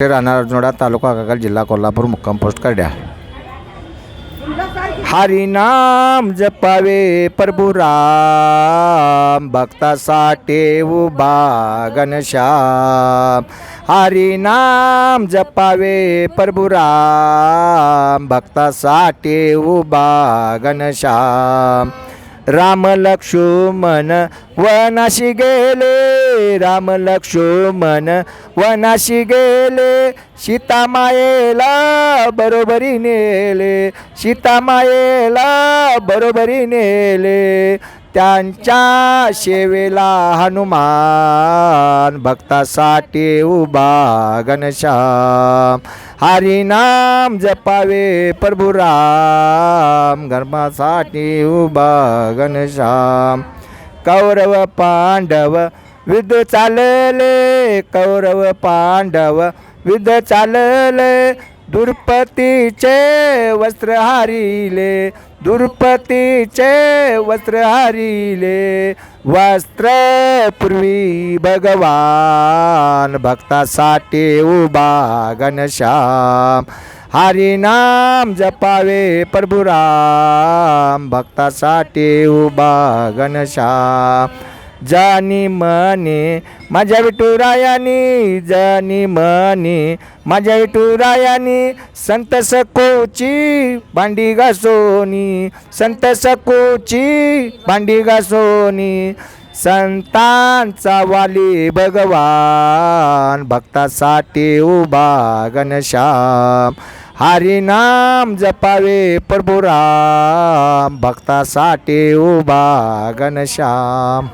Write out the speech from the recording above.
राहणार अर्जुनवाडा तालुका काकाल जिल्हा कोल्हापूर मुक्काम पोस्ट करड्या. हरिनाम जपावे प्रभुराम भक्तासाठी उभा घनश्याम हरिनाम जपावे प्रभुराम भक्तासाठी उभा घनश्याम राम लक्ष्मण वनाशी गेले राम लक्ष्मण वनाशी गेले सीतामायेला बरोबरी नेले सीतामायेला बरोबरी नेले त्यांच्या सेवेला हनुमान भक्तासाठी उभा घनश्याम. हरिनाम जपावे प्रभुराम धर्मासाठी उभा घनश्याम. कौरव पांडव युद्ध चालले कौरव पांडव युद्ध चालले दुर्पतीचे वस्त्र हारिले दुर्पतीचे वस्त्र हारिले वस्त्र पूर्वी भगवान भक्तासाठी उभा घनश्याम हरी नाम जपावे प्रभुराम भक्तासाठी उभा घनश्याम जानी मने माझ्या विठुरायानी जानी मने माझ्या विठुरायानी संत सकोची भांडी घासोनी संत सकोची भांडी घासोनी संतांचा वाली भगवान भक्तासाठी उभा घनश्याम हरिनाम जपावे प्रभुराम भक्तासाठी उभा घनश्याम